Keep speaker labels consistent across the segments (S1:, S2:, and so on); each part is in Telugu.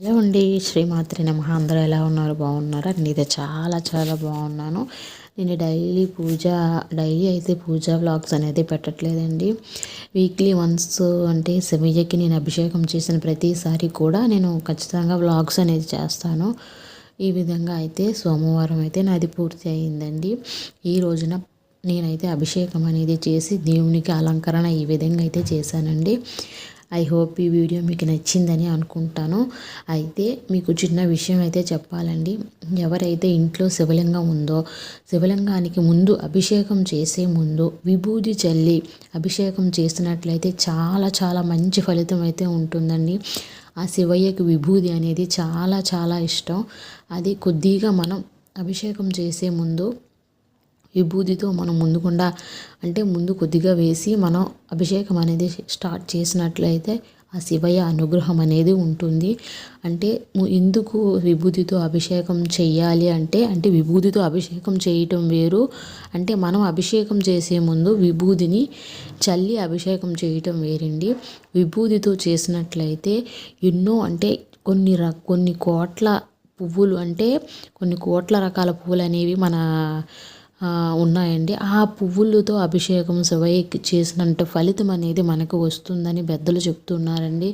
S1: హలో అండి. శ్రీమాత్రి నమ. అందరూ ఎలా ఉన్నారు? బాగున్నారా? నేనైతే చాలా చాలా బాగున్నాను. నేను డైలీ పూజ డైలీ అయితే పూజ వ్లాగ్స్ అనేది పెట్టట్లేదండి. వీక్లీ వన్స్ అంటే సెమిజకి నేను అభిషేకం చేసిన ప్రతిసారి కూడా నేను ఖచ్చితంగా వ్లాగ్స్ అనేది చేస్తాను. ఈ విధంగా అయితే సోమవారం అయితే నాది పూర్తి అయిందండి. ఈ రోజున నేనైతే అభిషేకం అనేది చేసి దేవునికి అలంకరణ ఈ విధంగా అయితే చేశానండి. ఐ హోప్ ఈ వీడియో మీకు నచ్చిందని అనుకుంటాను. అయితే మీకు చిన్న విషయం అయితే చెప్పాలండి. ఎవరైతే ఇంట్లో శివలింగం ఉందో శివలింగానికి ముందు అభిషేకం చేసే ముందు విభూది చల్లి అభిషేకం చేసినట్లయితే చాలా చాలా మంచి ఫలితం అయితే ఉంటుందండి. ఆ శివయ్యకి విభూది అనేది చాలా చాలా ఇష్టం. అది కొద్దిగా మనం అభిషేకం చేసే ముందు విభూతితో మనం ముందుకుండా అంటే ముందు కొద్దిగా వేసి మనం అభిషేకం అనేది స్టార్ట్ చేసినట్లయితే ఆ శివయ్య అనుగ్రహం అనేది ఉంటుంది. అంటే ఎందుకు విభూతితో అభిషేకం చేయాలి అంటే అంటే విభూతితో అభిషేకం చేయటం వేరు. అంటే మనం అభిషేకం చేసే ముందు విభూతిని చల్లి అభిషేకం చేయటం వేరండి. విభూతితో చేసినట్లయితే ఎన్నో అంటే కొన్ని ర కొన్ని కోట్ల పువ్వులు అంటే కొన్ని కోట్ల రకాల పువ్వులు అనేవి మన ఉన్నాయండి. ఆ పువ్వులతో అభిషేకం శివయ్యకి చేసినంత ఫలితం అనేది మనకు వస్తుందని పెద్దలు చెప్తున్నారండి.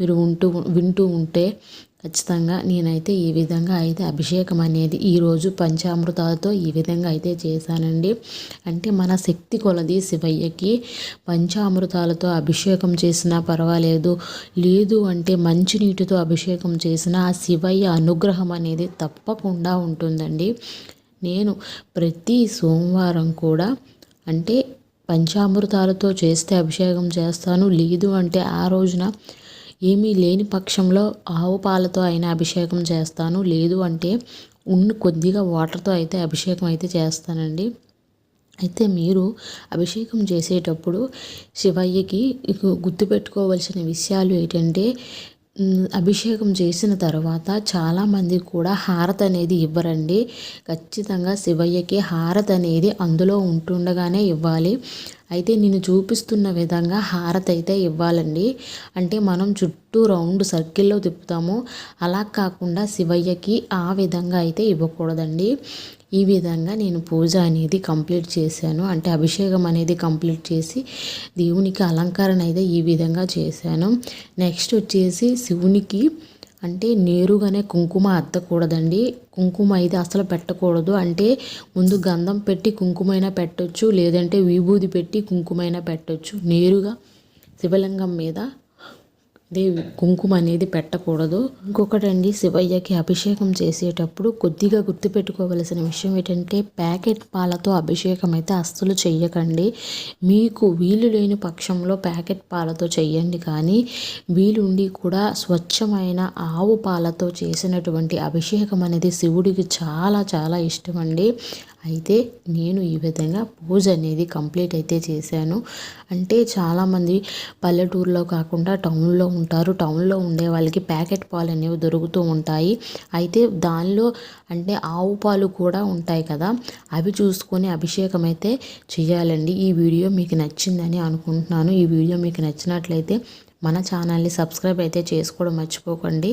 S1: మీరు ఉంటూ వింటూ ఉంటే ఖచ్చితంగా నేనైతే ఈ విధంగా అయితే అభిషేకం అనేది ఈరోజు పంచామృతాలతో ఈ విధంగా అయితే చేశానండి. అంటే మన శక్తి కొలది శివయ్యకి పంచామృతాలతో అభిషేకం చేసినా పర్వాలేదు. లేదు అంటే మంచినీటితో అభిషేకం చేసిన ఆ శివయ్య అనుగ్రహం అనేది తప్పకుండా ఉంటుందండి. నేను ప్రతి సోమవారం కూడా అంటే పంచామృతాలతో చేస్తే అభిషేకం చేస్తాను. లేదు అంటే ఆ రోజున ఏమీ లేని పక్షంలో ఆవు పాలతో అయినా అభిషేకం చేస్తాను. లేదు అంటే ఉన్న కొద్దిగా వాటర్తో అయితే అభిషేకం అయితే చేస్తానండి. అయితే మీరు అభిషేకం చేసేటప్పుడు శివయ్యకి గుర్తుపెట్టుకోవలసిన విషయాలు ఏంటంటే అభిషేకం చేసిన తర్వాత చాలామంది కూడా హారతి అనేది ఇవ్వరండి. ఖచ్చితంగా శివయ్యకి హారతి అనేది అందులో ఉంటుండగానే ఇవ్వాలి. అయితే నేను చూపిస్తున్న విధంగా హారతి అయితే ఇవ్వాలండి. అంటే మనం చుట్టూ రౌండ్ సర్కిల్లో తిప్పుతాము. అలా కాకుండా శివయ్యకి ఆ విధంగా అయితే ఇవ్వకూడదండి. ఈ విధంగా నేను పూజ అనేది కంప్లీట్ చేశాను. అంటే అభిషేకం అనేది కంప్లీట్ చేసి దేవునికి అలంకరణ అయితే ఈ విధంగా చేశాను. నెక్స్ట్ వచ్చేసి శివునికి అంటే నేరుగానే కుంకుమ అద్దకూడదండి కుంకుమ అయితే అసలు పెట్టకూడదు. అంటే ముందు గంధం పెట్టి కుంకుమైనా పెట్టొచ్చు లేదంటే విభూది పెట్టి కుంకుమైనా పెట్టొచ్చు. నేరుగా శివలింగం మీద దేవి కుంకుమ అనేది పెట్టకూడదు. ఇంకొకటండి శివయ్యకి అభిషేకం చేసేటప్పుడు కొద్దిగా గుర్తుపెట్టుకోవలసిన విషయం ఏంటంటే ప్యాకెట్ పాలతో అభిషేకం అయితే అస్సలు చెయ్యకండి. మీకు వీలు లేని పక్షంలో ప్యాకెట్ పాలతో చెయ్యండి. కానీ వీలుండి కూడా స్వచ్ఛమైన ఆవు పాలతో చేసినటువంటి అభిషేకం అనేది శివుడికి చాలా చాలా ఇష్టం అండి అయితే నేను ఈ విధంగా పూజ అనేది కంప్లీట్ అయితే చేశాను. అంటే చాలామంది పల్లెటూరులో కాకుండా టౌన్లో ఉంటారు. టౌన్లో ఉండే వాళ్ళకి ప్యాకెట్ పాలు అనేవి దొరుకుతూ ఉంటాయి. అయితే దానిలో అంటే ఆవు పాలు కూడా ఉంటాయి కదా అవి చూసుకొని అభిషేకం అయితే చేయాలండి. ఈ వీడియో మీకు నచ్చిందని అనుకుంటున్నాను. ఈ వీడియో మీకు నచ్చినట్లయితే మన ఛానల్ని సబ్స్క్రైబ్ అయితే చేసుకోవడం మర్చిపోకండి.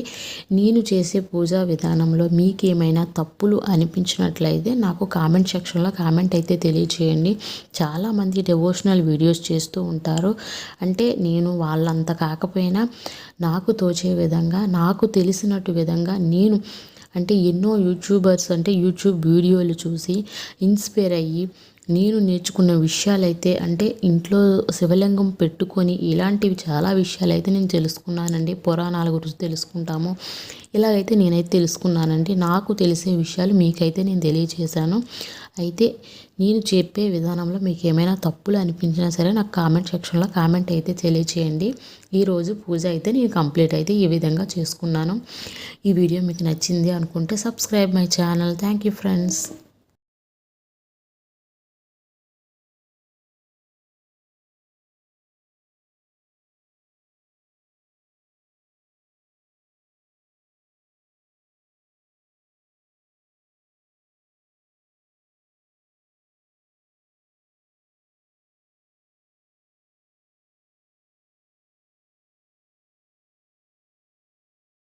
S1: నేను చేసే పూజా విధానంలో మీకు ఏమైనా తప్పులు అనిపించినట్లయితే నాకు కామెంట్ సెక్షన్లో కామెంట్ అయితే తెలియచేయండి. చాలామంది డెవోషనల్ వీడియోస్ చేస్తూ ఉంటారు. అంటే నేను వాళ్ళంత కాకపోయినా నాకు తోచే విధంగా నాకు తెలిసినట్టు విధంగా నేను అంటే ఎన్నో యూట్యూబర్స్ అంటే యూట్యూబ్ వీడియోలు చూసి ఇన్స్పైర్ అయ్యి నేను నేర్చుకున్న విషయాలైతే అంటే ఇంట్లో శివలింగం పెట్టుకొని ఇలాంటివి చాలా విషయాలు అయితే నేను తెలుసుకున్నానండి. పురాణాల గురించి తెలుసుకుంటాము. ఇలాగైతే నేనైతే తెలుసుకున్నానండి. నాకు తెలిసే విషయాలు మీకైతే నేను తెలియజేశాను అయితే నేను చెప్పే విధానంలో మీకు ఏమైనా తప్పులు అనిపించినా సరే నాకు కామెంట్ సెక్షన్లో కామెంట్ అయితే తెలియచేయండి. ఈరోజు పూజ అయితే నేను కంప్లీట్ అయితే ఈ విధంగా చేసుకున్నాను. ఈ వీడియో మీకు నచ్చింది అనుకుంటే subscribe my channel. Thank you friends.